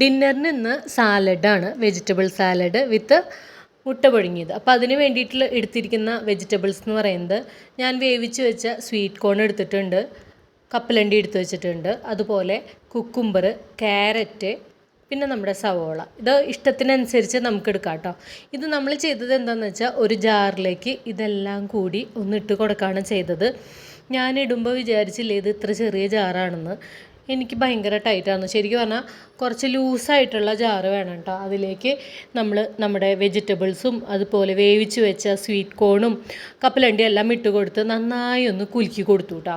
ഡിന്നറിന് ഇന്ന് സാലഡാണ് vegetable salad വിത്ത് മുട്ട പൊഴുങ്ങിയത് അപ്പോൾ അതിന് വേണ്ടിയിട്ടുള്ള എടുത്തിരിക്കുന്ന വെജിറ്റബിൾസ് എന്ന് പറയുന്നത് ഞാൻ വേവിച്ച് വെച്ച സ്വീറ്റ് കോൺ എടുത്തിട്ടുണ്ട് കപ്പലണ്ടി എടുത്ത് വെച്ചിട്ടുണ്ട് അതുപോലെ കുക്കുംബർ ക്യാരറ്റ് പിന്നെ നമ്മുടെ സവോള. ഇത് ഇഷ്ടത്തിനനുസരിച്ച് നമുക്ക് എടുക്കാം കേട്ടോ ഇത് നമ്മൾ ചെയ്തത് എന്താണെന്ന് വെച്ചാൽ ഒരു ജാറിലേക്ക് ഇതെല്ലാം കൂടി ഒന്നിട്ട് കൊടുക്കുകയാണ് ചെയ്തത്. ഞാൻ ഇടുമ്പോൾ വിചാരിച്ചില്ലേ ഇത് ഇത്ര ചെറിയ ജാറാണെന്ന്. എനിക്ക് ഭയങ്കര ടൈറ്റാണ് ശരിക്കും പറഞ്ഞാൽ കുറച്ച് ലൂസായിട്ടുള്ള ജാറ് വേണം കേട്ടോ. അതിലേക്ക് നമ്മൾ നമ്മുടെ വെജിറ്റബിൾസും അതുപോലെ വേവിച്ച് വെച്ച സ്വീറ്റ് കോണും കപ്പലണ്ടി എല്ലാം ഇട്ട് കൊടുത്ത് നന്നായി ഒന്ന് കുലുക്കി കൊടുത്തു കേട്ടോ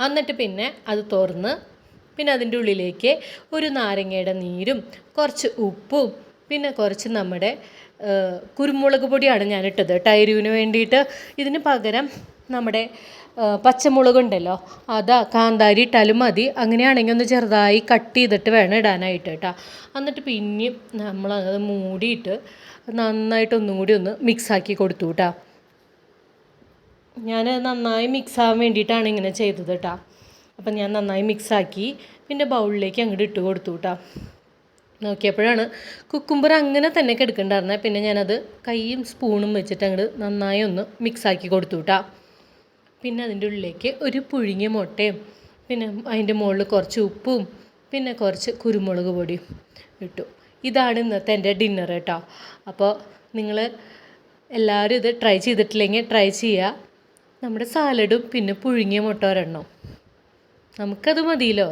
എന്നിട്ട് പിന്നെ അത് തുറന്ന് പിന്നെ അതിന്റെ ഉള്ളിലേക്ക് ഒരു നാരങ്ങയുടെ നീരും കുറച്ച് ഉപ്പും പിന്നെ കുറച്ച് നമ്മുടെ കുരുമുളക് പൊടിയാണ് ഞാൻ ടൈരുവിന് വേണ്ടിയിട്ട് ഇതിന് പകരം നമ്മുടെ പച്ചമുളകുണ്ടല്ലോ അതാ കാന്താരി ഇട്ടാലും മതി. അങ്ങനെയാണെങ്കിൽ ഒന്ന് ചെറുതായി കട്ട് ചെയ്തിട്ട് വേണം ഇടാനായിട്ട് കേട്ടോ. എന്നിട്ട് പിന്നെയും നമ്മൾ അത് മൂടിയിട്ട് നന്നായിട്ട് ഒന്നും കൂടി ഒന്ന് മിക്സാക്കി കൊടുത്തു കേട്ടോ. ഞാൻ നന്നായി മിക്സ് ആവാൻ വേണ്ടിയിട്ടാണ് ഇങ്ങനെ ചെയ്തത് കേട്ടോ. അപ്പം ഞാൻ നന്നായി മിക്സാക്കി പിന്നെ ബൗളിലേക്ക് അങ്ങോട്ട് ഇട്ട് കൊടുത്തു കേട്ടോ. നോക്കിയപ്പോഴാണ് കുക്കുംബർ അങ്ങനെ തന്നെ കിടക്കണ്ടായിരുന്നത് പിന്നെ ഞാനത് കൈയും സ്പൂണും വെച്ചിട്ട് അങ്ങോട്ട് നന്നായി ഒന്ന് മിക്സാക്കി കൊടുത്തു കേട്ടോ. പിന്നെ അതിന്റെ ഉള്ളിലേക്ക് ഒരു പുഴുങ്ങിയ മുട്ടയും പിന്നെ അതിന്റെ മുകളിൽ കുറച്ച് ഉപ്പും പിന്നെ കുറച്ച് കുരുമുളക് പൊടിയും ഇട്ടു. ഇതാണ് ഇന്നത്തെ എന്റെ ഡിന്നർ കേട്ടോ. അപ്പോൾ നിങ്ങൾ എല്ലാവരും ഇത് ട്രൈ ചെയ്തിട്ടില്ലെങ്കിൽ ട്രൈ ചെയ്യുക. നമ്മുടെ സാലഡും പിന്നെ പുഴുങ്ങിയ മുട്ട ഒരെണ്ണം. നമുക്കത് മതിയല്ലോ.